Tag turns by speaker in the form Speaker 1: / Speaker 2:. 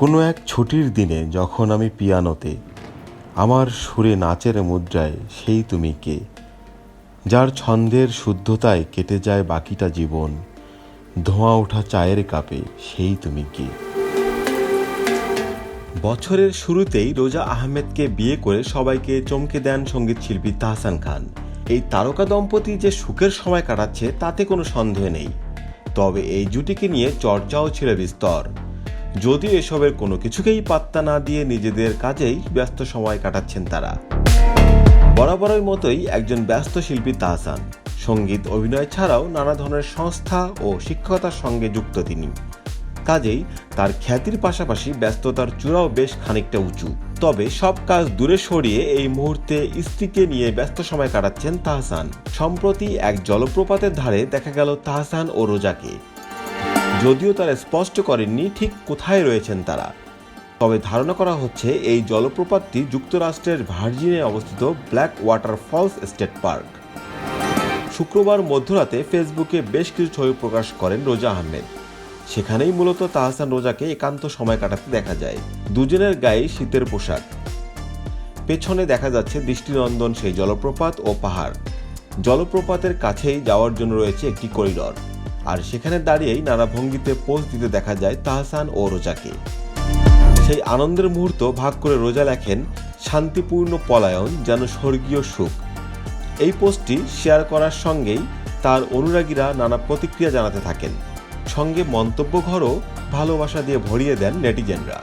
Speaker 1: কোনো এক ছুটির দিনে যখন আমি পিয়ানোতে, আমার সুরে নাচের মুদ্রায়, সেই তুমি কে? যার ছন্দের শুদ্ধতায় কেটে যায় বাকিটা জীবন, ধোঁয়া ওঠা চায়ের কাপে, সেই তুমি কে? বছরের শুরুতেই রোজা আহমেদকে বিয়ে করে সবাইকে চমকে দেন সংগীত শিল্পী তাহসান খান। এই তারকা দম্পতি যে সুখের সময় কাটাচ্ছে, তাতে কোনো সন্দেহ নেই। তবে এই জুটিকে নিয়ে চর্চাও ছিল বিস্তর। যদিও এসবের কোনো কিছুকেই পাত্তা না দিয়ে নিজেদের কাজেই ব্যস্ত সময় কাটাচ্ছেন তারা। বরাবরের মতোই একজন ব্যস্ত শিল্পী তাহসান। সংগীত, অভিনয় ছাড়াও নানা ধরনের সংস্থা ও শিক্ষকতার সঙ্গে যুক্ত তিনি। কাজেই তার খ্যাতির পাশাপাশি ব্যস্ততার চূড়াও বেশ খানিকটা উঁচু। তবে সব কাজ দূরে সরিয়ে এই মুহূর্তে স্ত্রীকে নিয়ে ব্যস্ত সময় কাটাচ্ছেন তাহসান। সম্প্রতি এক জলপ্রপাতের ধারে দেখা গেল তাহসান ও রোজাকে। যদিও তারা স্পষ্ট করেননি ঠিক কোথায় রয়েছেন তারা। তবে ধারণা করা হচ্ছে এই জলপ্রপাতটি যুক্তরাষ্ট্রের ভার্জিনে অবস্থিত Black Water Falls State Park. শুক্রবার মধ্যরাতে ফেসবুকে বেশ কিছু ছবি প্রকাশ করেন রোজা আহমেদ। সেখানেই মূলত তাহসান রোজাকে একান্ত সময় কাটাতে দেখা যায়। দুজনের গায়ে শীতের পোশাক। পেছনে দেখা যাচ্ছে দৃষ্টিনন্দন সেই জলপ্রপাত ও পাহাড়। জলপ্রপাতের কাছেই যাওয়ার জন্য রয়েছে একটি করিডর। আর সেখানে দাঁড়িয়েই নানা ভঙ্গিতে পোজ দিতে দেখা যায় তাহসান ও রোজাকে। সেই আনন্দের মুহূর্ত ভাগ করে রোজা লেখেন শান্তিপূর্ণ পলায়ন যেন স্বর্গীয় সুখ। এই পোস্টটি শেয়ার করার সঙ্গেই তার অনুরাগীরা নানা প্রতিক্রিয়া জানাতে থাকেন। সঙ্গে মন্তব্য ঘরও ভালোবাসা দিয়ে ভরিয়ে দেন নেটিজেনরা।